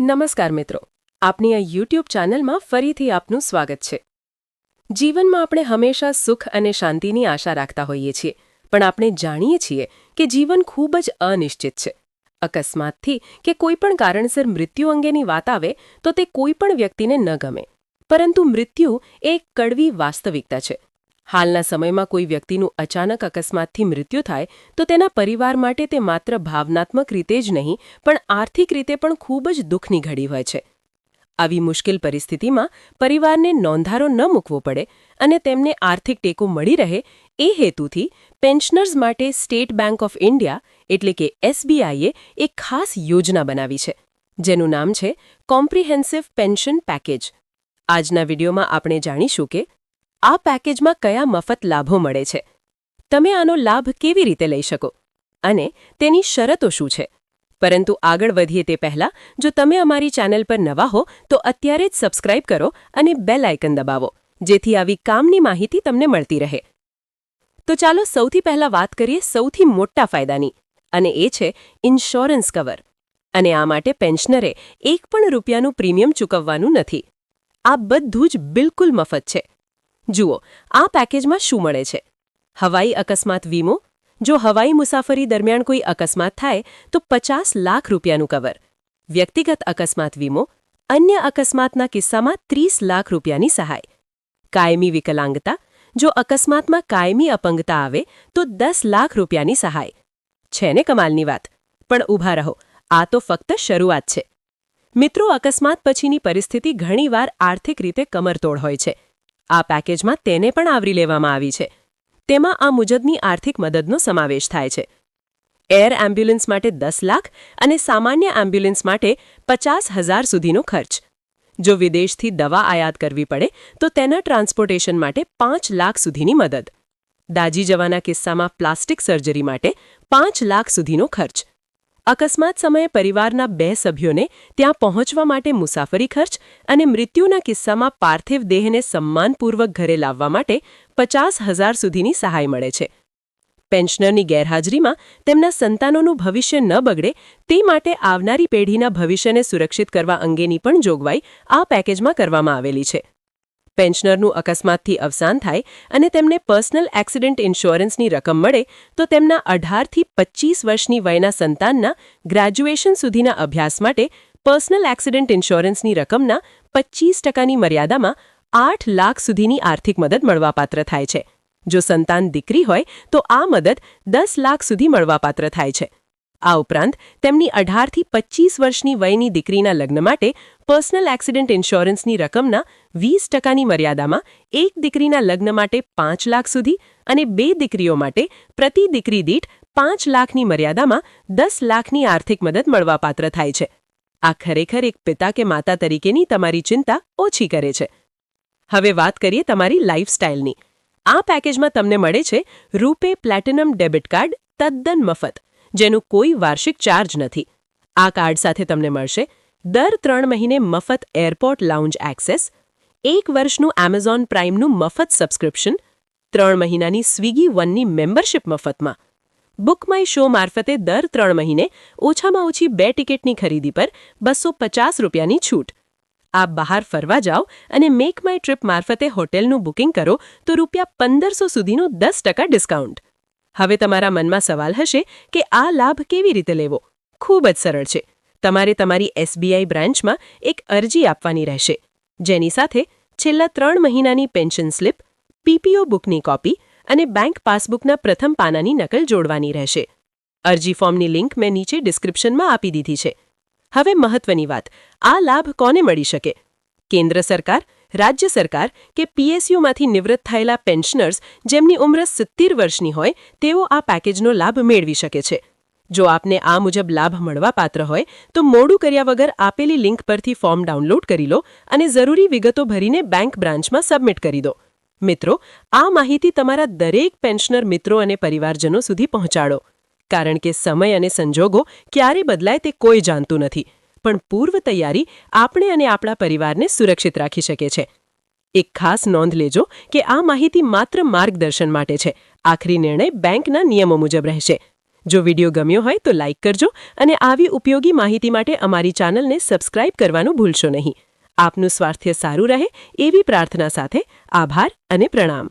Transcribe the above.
નમસ્કાર મિત્રો. આપની આ યુટ્યુબ ચેનલમાં ફરીથી આપનું સ્વાગત છે. જીવનમાં આપણે હંમેશા સુખ અને શાંતિની આશા રાખતા હોઈએ છીએ, પણ આપણે જાણીએ છીએ કે જીવન ખૂબ જ અનિશ્ચિત છે. અકસ્માતથી કે કોઈપણ કારણસર મૃત્યુ અંગેની વાત આવે, તો તે કોઈપણ વ્યક્તિને ન ગમે. પરંતુ મૃત્યુ એ એક કડવી વાસ્તવિકતા છે હાલના સમયમાં કોઈ વ્યક્તિનું અચાનક અકસ્માતથી મૃત્યુ થાય, તો તેના પરિવાર માટે તે માત્ર ભાવનાત્મક રીતે જ નહીં, પણ આર્થિક રીતે પણ ખૂબ જ દુઃખની ઘડી હોય છે. આવી મુશ્કેલ પરિસ્થિતિમાં પરિવારને નોંધારો ન મૂકવો પડે અને તેમને આર્થિક ટેકો મળી રહે, એ હેતુથી પેન્શનર્સ માટે સ્ટેટ બેંક ઓફ ઇન્ડિયા, એટલે કે એસબીઆઈએ, એક ખાસ યોજના બનાવી છે, જેનું નામ છે કોમ્પ્રિહેન્સિવ પેન્શન પેકેજ. આજના વિડીયોમાં આપણે જાણીશું કે આ પેકેજમાં કયા મફત લાભો મળે છે? તમે આનો લાભ કેવી રીતે લઈ શકો? અને તેની શરતો શું છે? પરંતુ આગળ વધીએ તે પહેલાં, જો તમે અમારી ચેનલ પર નવા હો, તો અત્યારે જ સબસ્ક્રાઇબ કરો અને બેલ આઇકન દબાવો, જેથી આવી કામની માહિતી તમને મળતી રહે. તો ચાલો સૌથી પહેલાં વાત કરીએ સૌથી મોટા ફાયદાની, અને એ છે ઇન્સ્યોરન્સ કવર. અને આ માટે પેન્શનરે એક પણ રૂપિયાનું પ્રીમિયમ ચૂકવવાનું નથી. આ બધું જ બિલકુલ મફત છે. જુઓ, આ પેકેજમાં શું મળે છે? હવાઈ અકસ્માત વીમો? જો હવાઈ મુસાફરી દરમિયાન કોઈ અકસ્માત થાય, તો પચાસ લાખ રૂપિયાનું કવર. વ્યક્તિગત અકસ્માત વીમો? અન્ય અકસ્માતના કિસ્સામાં ત્રીસ લાખ રૂપિયાની સહાય. કાયમી વિકલાંગતા? જો અકસ્માતમાં કાયમી અપંગતા આવે, તો દસ લાખ રૂપિયાની સહાય. છે ને કમાલની વાત? પણ ઊભા રહો, આ તો ફક્ત શરૂઆત છે. મિત્રો, અકસ્માત પછીની પરિસ્થિતિ ઘણીવાર આર્થિક રીતે કમરતોડ હોય છે. આ પેકેજમાં તેને પણ આવરી લેવામાં આવી છે. તેમાં આ મુજબની આર્થિક મદદનો સમાવેશ થાય છે. એર એમ્બ્યુલન્સ માટે દસ લાખ અને સામાન્ય એમ્બ્યુલન્સ માટે પચાસ હજાર સુધીનો ખર્ચ. જો વિદેશથી દવા આયાત કરવી પડે, તો તેના ટ્રાન્સપોર્ટેશન માટે પાંચ લાખ સુધીની મદદ. દાજી જવાના કિસ્સામાં પ્લાસ્ટિક સર્જરી માટે પાંચ લાખ સુધીનો ખર્ચ. અકસ્માત સમયે પરિવારના બે સભ્યોને ત્યાં પહોંચવા માટે મુસાફરી ખર્ચ અને મૃત્યુના કિસ્સામાં પાર્થિવ દેહને સન્માનપૂર્વક ઘરે લાવવા માટે પચાસ હજાર સુધીની સહાય મળે છે. પેન્શનરની ગેરહાજરીમાં તેમના સંતાનોનું ભવિષ્ય ન બગડે તે માટે આવનારી પેઢીના ભવિષ્યને સુરક્ષિત કરવા અંગેની પણ જોગવાઈ આ પેકેજમાં કરવામાં આવેલી છે. પેન્શનરનું અકસ્માતથી અવસાન થાય અને તેમને પર્સનલ એક્સિડન્ટ ઇન્સ્યોરન્સની રકમ મળે, તો તેમના અઢારથી પચીસ વર્ષની વયના સંતાનના ગ્રેજ્યુએશન સુધીના અભ્યાસ માટે પર્સનલ એક્સિડન્ટ ઇન્સ્યોરન્સની રકમના પચીસ ટકાની મર્યાદામાં આઠ લાખ સુધીની આર્થિક મદદ મળવાપાત્ર થાય છે. જો સંતાન દીકરી હોય, તો આ મદદ દસ લાખ સુધી મળવાપાત્ર થાય છે. આ ઉપરાંત, તેમની અઢારથી પચીસ વર્ષની વયની દીકરીના લગ્ન માટે પર્સનલ એક્સિડન્ટ ઇન્સ્યોરન્સની રકમના વીસ ટકાની મર્યાદામાં એક દીકરીના લગ્ન માટે પાંચ લાખ સુધી અને બે દીકરીઓ માટે પ્રતિ દીકરી દીઠ પાંચ લાખની મર્યાદામાં દસ લાખની આર્થિક મદદ મળવાપાત્ર થાય છે. આ ખરેખર એક પિતા કે માતા તરીકેની તમારી ચિંતા ઓછી કરે છે. હવે વાત કરીએ તમારી લાઇફસ્ટાઇલની આ પેકેજમાં તમને મળે છે રૂપે પ્લેટિનમ ડેબિટ કાર્ડ તદ્દન મફત. જેનું કોઈ વાર્ષિક ચાર્જ નથી. આ કાર્ડ સાથે તમને મળશે દર ત્રણ મહિને મફત એરપોર્ટ લાઉન્જ એક્સેસ, એક વર્ષનું એમેઝોન પ્રાઇમનું મફત સબસ્ક્રિપ્શન, ત્રણ મહિનાની સ્વિગી વનની મેમ્બરશિપ મફતમાં. બુક માય શો મારફતે દર ત્રણ મહિને ઓછામાં ઓછી બે ટિકિટની ખરીદી પર બસો પચાસ રૂપિયાની છૂટ. આપ બહાર ફરવા જાઓ અને મેક માય ટ્રીપ મારફતે હોટેલનું બુકિંગ કરો તો રૂપિયા પંદરસો સુધીનું દસ ટકા ડિસ્કાઉન્ટ. હવે તમારા મનમાં સવાલ હશે કે આ લાભ કેવી રીતે લેવો? ખૂબ જ સરળ છે. તમારે તમારી એસબીઆઈ બ્રાન્ચમાં એક અરજી આપવાની રહેશે. જેની સાથે છેલ્લા ત્રણ મહિનાની પેન્શન સ્લિપ, પીપીઓ બુકની કોપી અને બેંક પાસબુકના પ્રથમ પાનાની નકલ જોડવાની રહેશે. અરજી ફોર્મની લિંક મેં નીચે ડિસ્ક્રિપ્શનમાં આપી દીધી છે. હવે મહત્વની વાત, આ લાભ કોને મળી શકે? કેન્દ્ર સરકાર રાજ્ય સરકાર કે પીએસયુમાંથી નિવૃત્ત થયેલા પેન્શનર્સ જેમની ઉંમર સિત્તેર વર્ષની હોય, તેઓ આ પેકેજનો લાભ મેળવી શકે છે. જો આપને આ મુજબ લાભ મળવાપાત્ર હોય, તો મોડું કર્યા વગર આપેલી લિંક પરથી ફોર્મ ડાઉનલોડ કરી લો અને જરૂરી વિગતો ભરીને બેંક બ્રાન્ચમાં સબમિટ કરી દો. મિત્રો, આ માહિતી તમારા દરેક પેન્શનર મિત્રો અને પરિવારજનો સુધી પહોંચાડો. કારણ કે સમય અને સંજોગો ક્યારે બદલાય તે કોઈ જાણતું નથી. પણ પૂર્વ તૈયારી આપણે અને આપણા પરિવારને સુરક્ષિત રાખી શકે છે. એક ખાસ નોંધ લેજો કે આ માહિતી માત્ર માર્ગદર્શન માટે છે. આખરી નિર્ણય બેંકના નિયમો મુજબ રહેશે. જો વીડિયો ગમ્યો હોય તો લાઇક કરજો અને આવી ઉપયોગી માહિતી માટે અમારી ચેનલને સબસ્ક્રાઇબ કરવાનું ભૂલશો નહીં. આપનું સ્વાસ્થ્ય સારું રહે એવી પ્રાર્થના સાથે આભાર અને પ્રણામ.